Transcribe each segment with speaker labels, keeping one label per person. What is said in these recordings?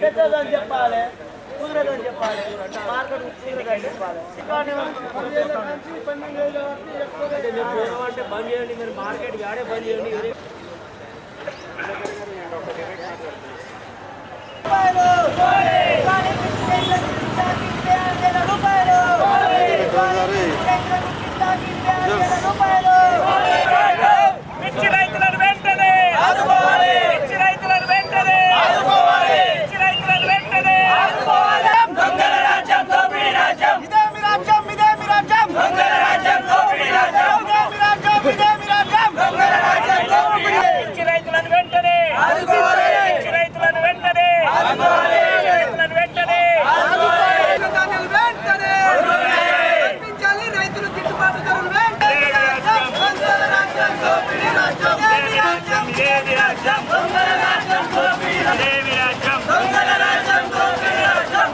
Speaker 1: పెద్దదని చెప్పాలి కుదరదని చెప్పాలి మార్కెట్ కుదరదని చెప్పాలి. అంటే బంద్ చేయండి మీరు మార్కెట్ ఆడే బంద్ చేయండి వేరే
Speaker 2: మిర్చి రైతులను వెంటనే మిర్చి రైతులను వెంటనే మిర్చి రైతులను వెంటనే దొంగల రాజ్యం దోపిడీ రాజ్యం
Speaker 3: ఇదే మీ రాజ్యం ఇదే మీ రాజ్యం
Speaker 2: దొంగల రాజ్యం దోపిడీ రాజ్యం
Speaker 3: ఇదే మీ రాజ్యం ఇదే మీ రాజ్యం
Speaker 2: దొంగల రాజ్యం దోపిడీ మిర్చి రైతులను వెంటనే రైతులను వెంటనే రైతులను వెంటనే
Speaker 3: వెంటనే కల్పించాలి రైతులు గిట్టుబాటు ధరలు వెంటనే దొంగల రాజ్యం దోపిడీ రాజ్యం
Speaker 2: ఇదేమి రాజ్యం దొంగల రాజ్యం దోపిడీ ఇదేమి రాజ్యం దొంగల రాజ్యం దోపిడీ రాజ్యం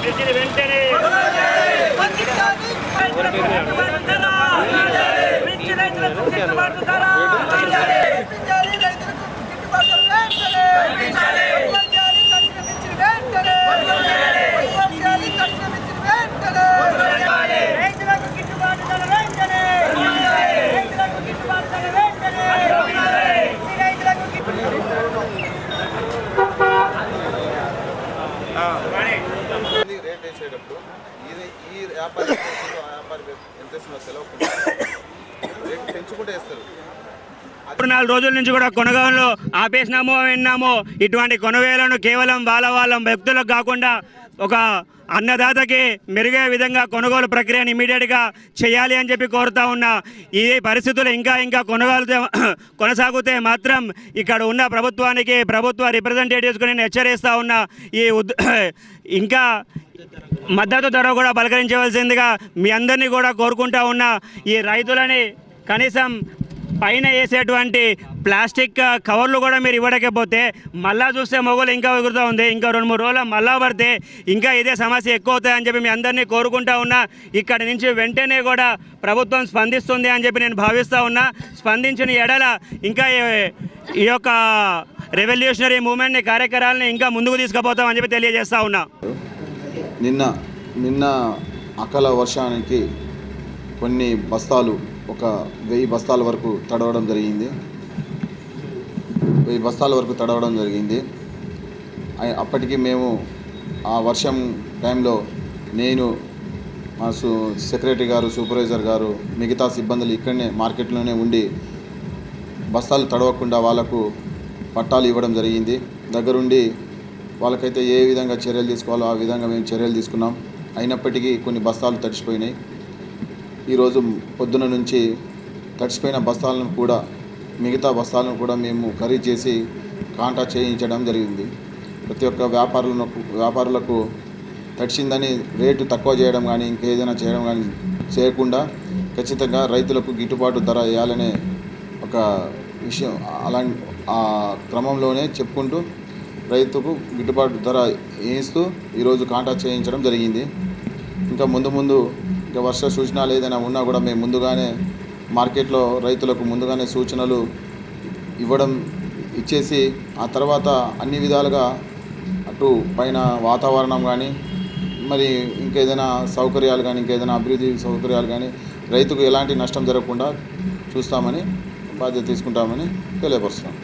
Speaker 2: మిర్చిని వెంటనే మిర్చిని వెంటనే
Speaker 3: పండించాలి
Speaker 2: రైతులకు గిట్టుబాటు ధర మిర్చి రైతులకు గిట్టుబాటు ధర
Speaker 3: కల్పించాలి రైతులకు గిట్టుబాటు ధరలు వెంటనే పండించాలి తక్షణ మిర్చిని వెంటనే పండించాలి తక్షణ మిర్చిని వెంటనే
Speaker 2: రైతులకు గిట్టుబాటు ధర వెంటనే రైతులకు గిట్టుబాటు ధర వెంటనే రైతులకు
Speaker 4: ఇది రేట్ వేసేటప్పుడు ఇది ఈ వ్యాపారి వ్యాపారి ఎంత ఇస్తుందో పెంచుకుంటే
Speaker 5: నాలుగు రోజుల నుంచి కూడా కొనగోలు ఆపేసినామో విన్నామో ఇటువంటి కొనుగోలను కేవలం వాళ్ళ వాళ్ళ వ్యక్తులకు కాకుండా ఒక అన్నదాతకి మెరుగే విధంగా కొనుగోలు ప్రక్రియను ఇమీడియట్గా చేయాలి అని చెప్పి కోరుతా ఉన్నా. ఈ పరిస్థితులు ఇంకా ఇంకా కొనుగోలు కొనసాగితే మాత్రం ఇక్కడ ఉన్న ప్రభుత్వానికి ప్రభుత్వ రిప్రజెంటేటివ్స్కి నేను హెచ్చరిస్తా ఉన్నా. ఈ ఉద్ ఇంకా మద్దతు ధర కూడా పలకరించవలసిందిగా మీ అందరినీ కూడా కోరుకుంటా ఉన్నా ఈ రైతులని కనీసం పైన వేసేటువంటి ప్లాస్టిక్ కవర్లు కూడా మీరు ఇవ్వడకపోతే మళ్ళా చూస్తే మొగలు ఇంకా ఎగురుతూ ఉంది. ఇంకా రెండు మూడు రోజులు మళ్ళా పడితే ఇంకా ఇదే సమస్య ఎక్కువ అవుతాయని చెప్పి మీ అందరినీ కోరుకుంటా ఉన్నా. ఇక్కడి నుంచి వెంటనే కూడా ప్రభుత్వం స్పందిస్తుంది అని చెప్పి నేను భావిస్తూ ఉన్నా. స్పందించిన ఎడల ఇంకా ఈ- యొక్క రెవల్యూషనరీ మూమెంట్ని కార్యక్రమాలని ఇంకా ముందుకు తీసుకుపోతామని చెప్పి తెలియజేస్తూ ఉన్నా.
Speaker 4: నిన్న నిన్న అకాల వర్షానికి కొన్ని బస్తాలు ఒక వెయ్యి బస్తాల వరకు తడవడం జరిగింది. వెయ్యి బస్తాల వరకు తడవడం జరిగింది. అప్పటికి మేము ఆ వర్షం టైంలో నేను మా సు సెక్రటరీ గారు సూపర్వైజర్ గారు మిగతా సిబ్బందులు ఇక్కడనే మార్కెట్లోనే ఉండి బస్తాలు తడవకుండా వాళ్ళకు పట్టాలు ఇవ్వడం జరిగింది. దగ్గరుండి వాళ్ళకైతే ఏ విధంగా చర్యలు తీసుకోవాలో ఆ విధంగా మేము చర్యలు తీసుకున్నాం. అయినప్పటికీ కొన్ని బస్తాలు తడిచిపోయినాయి. ఈరోజు పొద్దున నుంచి తడిచిపోయిన బస్తాలను కూడా మిగతా బస్తాలను కూడా మేము ఖరీదు చేసి కాంటా చేయించడం జరిగింది. ప్రతి ఒక్క వ్యాపారులకు వ్యాపారులకు తడిచిందని రేటు తక్కువ చేయడం కానీ ఇంకేదైనా చేయడం కానీ చేయకుండా ఖచ్చితంగా రైతులకు గిట్టుబాటు ధర వేయాలనే ఒక విషయం అలా ఆ క్రమంలోనే చెప్పుకుంటూ రైతుకు గిట్టుబాటు ధర వేయిస్తూ ఈరోజు కాంటాక్ట్ చేయించడం జరిగింది. ఇంకా ముందు ముందు ఇంకా వర్ష సూచనలు ఏదైనా ఉన్నా కూడా మేము ముందుగానే మార్కెట్లో రైతులకు ముందుగానే సూచనలు ఇవ్వడం ఇచ్చేసి ఆ తర్వాత అన్ని విధాలుగా అటు పైన వాతావరణం కానీ మరి ఇంకేదైనా సౌకర్యాలు కానీ ఇంకేదైనా అభివృద్ధి సౌకర్యాలు కానీ రైతుకు ఎలాంటి నష్టం జరగకుండా చూస్తామని బాధ్యత తీసుకుంటామని తెలియపరుస్తున్నాం.